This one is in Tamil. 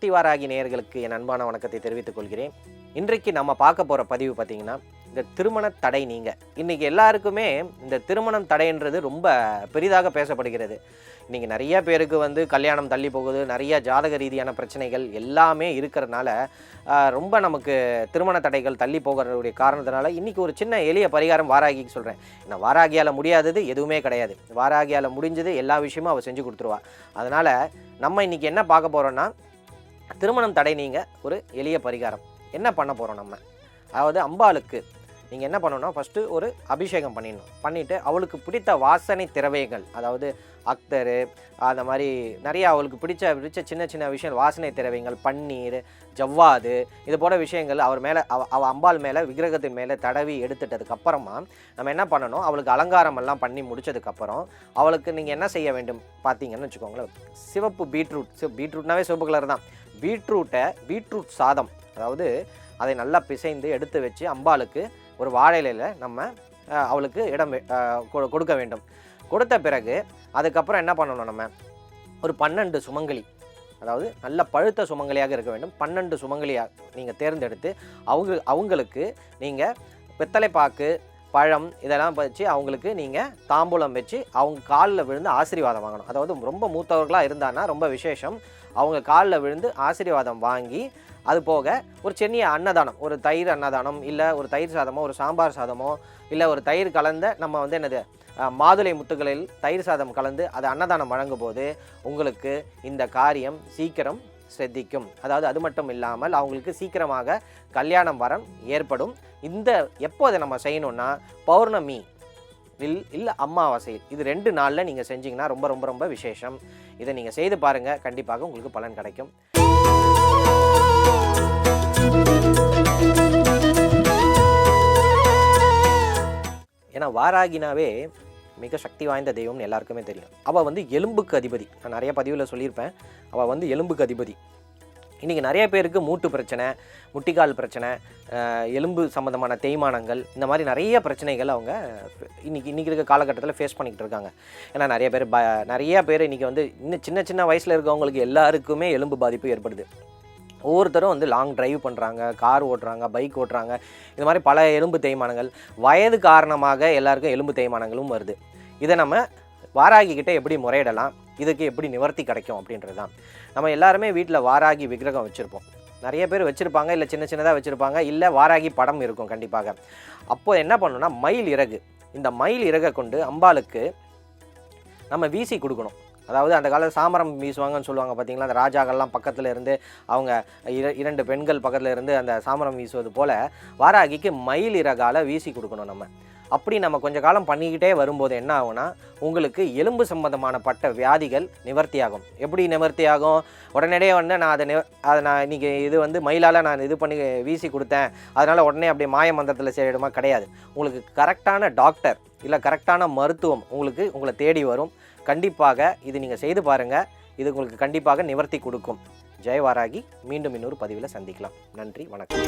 சக்தி வாராகி நேயர்களுக்கு என் அன்பான வணக்கத்தை தெரிவித்துக் கொள்கிறேன். இன்றைக்கு நம்ம பார்க்க போகிற பதிவு பார்த்தீங்கன்னா இந்த திருமண தடை நீங்கள் இன்றைக்கி எல்லாருக்குமே இந்த திருமணம் தடைன்றது ரொம்ப பெரிதாக பேசப்படுகிறது. இன்றைக்கி நிறைய பேருக்கு வந்து கல்யாணம் தள்ளி போகுது நிறைய ஜாதக ரீதியான பிரச்சனைகள் எல்லாமே இருக்கிறதுனால ரொம்ப நமக்கு திருமண தடைகள் தள்ளி போகிறதுடைய காரணத்தினால இன்றைக்கி ஒரு சின்ன எளிய பரிகாரம் வாராகிக்கு சொல்கிறேன் ஏன்னா வாராகியால் முடியாதது எதுவுமே கிடையாது. வாராகியால் முடிஞ்சது எல்லா விஷயமும் அவள் செஞ்சு கொடுத்துருவா. அதனால் நம்ம இன்றைக்கி என்ன பார்க்க போகிறோன்னா திருமணம் தடை நீங்க ஒரு எளிய பரிகாரம். என்ன பண்ண போகிறோம் நம்ம? அதாவது அம்பாளுக்கு நீங்கள் என்ன பண்ணணும்னா ஃபஸ்ட்டு ஒரு அபிஷேகம் பண்ணிடணும். பண்ணிவிட்டு அவளுக்கு பிடித்த வாசனை திரவியங்கள் அதாவது அக்தரு அந்த மாதிரி நிறைய அவளுக்கு பிடிச்ச பிடிச்ச சின்ன சின்ன விஷயம் வாசனை திரவியங்கள் பன்னீர் ஜவ்வாது இது போல விஷயங்கள் அவர் மேலே அவ அவ அம்பாள் மேலே விக்கிரகத்தின் மேலே தடவி எடுத்துட்டதுக்கு அப்புறமா நம்ம என்ன பண்ணணும்? அவளுக்கு அலங்காரம் எல்லாம் பண்ணி முடிச்சதுக்கப்புறம் அவளுக்கு நீங்கள் என்ன செய்ய வேண்டும்? பார்த்தீங்கன்னு வச்சுக்கோங்களேன். சிவப்பு பீட்ரூட் சிவ பீட்ரூட்னாவே சிவப்பு கலர் தான். பீட்ரூட்டை பீட்ரூட் சாதம் அதாவது அதை நல்லா பிசைந்து எடுத்து வச்சு அம்பாளுக்கு ஒரு வாழை நம்ம அவளுக்கு இடம் கொடுக்க வேண்டும். கொடுத்த பிறகு அதுக்கப்புறம் என்ன பண்ணணும் நம்ம? ஒரு பன்னெண்டு சுமங்கலி அதாவது நல்ல பழுத்த சுமங்கலியாக இருக்க வேண்டும். பன்னெண்டு சுமங்கலியாக நீங்கள் தேர்ந்தெடுத்து அவங்க அவங்களுக்கு நீங்கள் பித்தளை பாக்கு பழம் இதெல்லாம் வச்சு அவங்களுக்கு நீங்கள் தாம்பூலம் வச்சு அவங்க காலில் விழுந்து ஆசீர்வாதம் வாங்கணும். அதாவது ரொம்ப மூத்தவர்களாக இருந்தான்னா ரொம்ப விசேஷம். அவங்க காலில் விழுந்து ஆசீர்வாதம் வாங்கி அது போக ஒரு சென்னிய அன்னதானம் ஒரு தயிர் அன்னதானம் இல்லை ஒரு தயிர் சாதமோ ஒரு சாம்பார் சாதமோ இல்லை ஒரு தயிர் கலந்த நம்ம வந்து என்னது மாதுளை முத்துகளில் தயிர் சாதம் கலந்து அது அன்னதானம் வழங்கும் போது உங்களுக்கு இந்த காரியம் சீக்கிரம் சிரத்திக்கும் அதாவது அது மட்டும் இல்லாமல் அவங்களுக்கு சீக்கிரமாக கல்யாணம் வரம் ஏற்படும். இந்த எப்போ அதை நம்ம செய்யணும்னா பௌர்ணமி இல் இல்லை அம்மாவாசை இது ரெண்டு நாளில் நீங்கள் செஞ்சீங்கன்னா ரொம்ப ரொம்ப ரொம்ப விசேஷம். இதை நீங்கள் செய்து பாருங்கள் கண்டிப்பாக உங்களுக்கு பலன் கிடைக்கும். ஏன்னா வாராகினாவே மிக சக்தி வாய்ந்த தெய்வம்னு எல்லாருக்குமே தெரியும். அவள் வந்து எலும்புக்கு அதிபதி. நான் நிறைய பதிவில் சொல்லியிருப்பேன். அவள் வந்து எலும்புக்கு அதிபதி. இன்றைக்கி நிறைய பேருக்கு மூட்டு பிரச்சனை முட்டிக்கால் பிரச்சனை எலும்பு சம்மந்தமான தேய்மானங்கள் இந்த மாதிரி நிறைய பிரச்சனைகள் அவங்க இன்னைக்கு இன்றைக்கி இருக்க காலகட்டத்தில் ஃபேஸ் பண்ணிக்கிட்டு இருக்காங்க. ஏன்னா நிறைய பேர் ப நிறைய பேர் இன்றைக்கி வந்து இன்னும் சின்ன சின்ன வயசில் இருக்கவங்களுக்கு எல்லாருக்குமே எலும்பு பாதிப்பு ஏற்படுது. ஒவ்வொருத்தரும் வந்து லாங் டிரைவ் பண்ணுறாங்க கார் ஓட்டுறாங்க பைக் ஓட்டுறாங்க. இது மாதிரி பல எலும்பு தேய்மானங்கள். வயது காரணமாக எல்லாருக்கும் எலும்பு தேய்மானங்களும் வருது. இதை நம்ம வாராகிக்கிட்ட எப்படி முறையிடலாம்? இதுக்கு எப்படி நிவர்த்தி கிடைக்கும் அப்படின்றது தான். நம்ம எல்லாருமே வீட்டில் வாராகி விக்கிரகம் வச்சுருப்போம். நிறைய பேர் வச்சுருப்பாங்க இல்லை சின்ன சின்னதாக வச்சுருப்பாங்க இல்லை வாராகி படம் இருக்கும் கண்டிப்பாக. அப்போது என்ன பண்ணணும்னா மயில் இறகு. இந்த மயில் இறகை கொண்டு அம்பாளுக்கு நம்ம வீசி கொடுக்கணும். அதாவது அந்த காலத்தில் சாமரம் வீசுவாங்கன்னு சொல்லுவாங்க பார்த்தீங்களா அந்த ராஜாக்கள்லாம் பக்கத்தில் இருந்து அவங்க இர இரண்டு பெண்கள் பக்கத்தில் இருந்து அந்த சாமரம் வீசுவது போல் வாராகிக்கு மயில் இறகால வீசி கொடுக்கணும் நம்ம. அப்படி நம்ம கொஞ்ச காலம் பண்ணிக்கிட்டே வரும்போது என்ன ஆகும்னா உங்களுக்கு எலும்பு சம்பந்தமான பட்ட வியாதிகள் நிவர்த்தியாகும். எப்படி நிவர்த்தியாகும்? உடனடியே வந்து நான் அதை அதை நான் இன்றைக்கி இது வந்து மயிலால் நான் இது பண்ணி வீசி கொடுத்தேன். அதனால் உடனே அப்படியே மாய மந்திரத்தில் சேரிடுமா கிடையாது. உங்களுக்கு கரெக்டான டாக்டர் இல்லை கரெக்டான மருத்துவம் உங்களுக்கு உங்களை தேடி வரும். கண்டிப்பாக இது நீங்கள் செய்து பாருங்கள் இது உங்களுக்கு கண்டிப்பாக நிவர்த்தி கொடுக்கும். ஜெயவாராகி மீண்டும் இன்னொரு பதிவில் சந்திக்கலாம். நன்றி. வணக்கம்.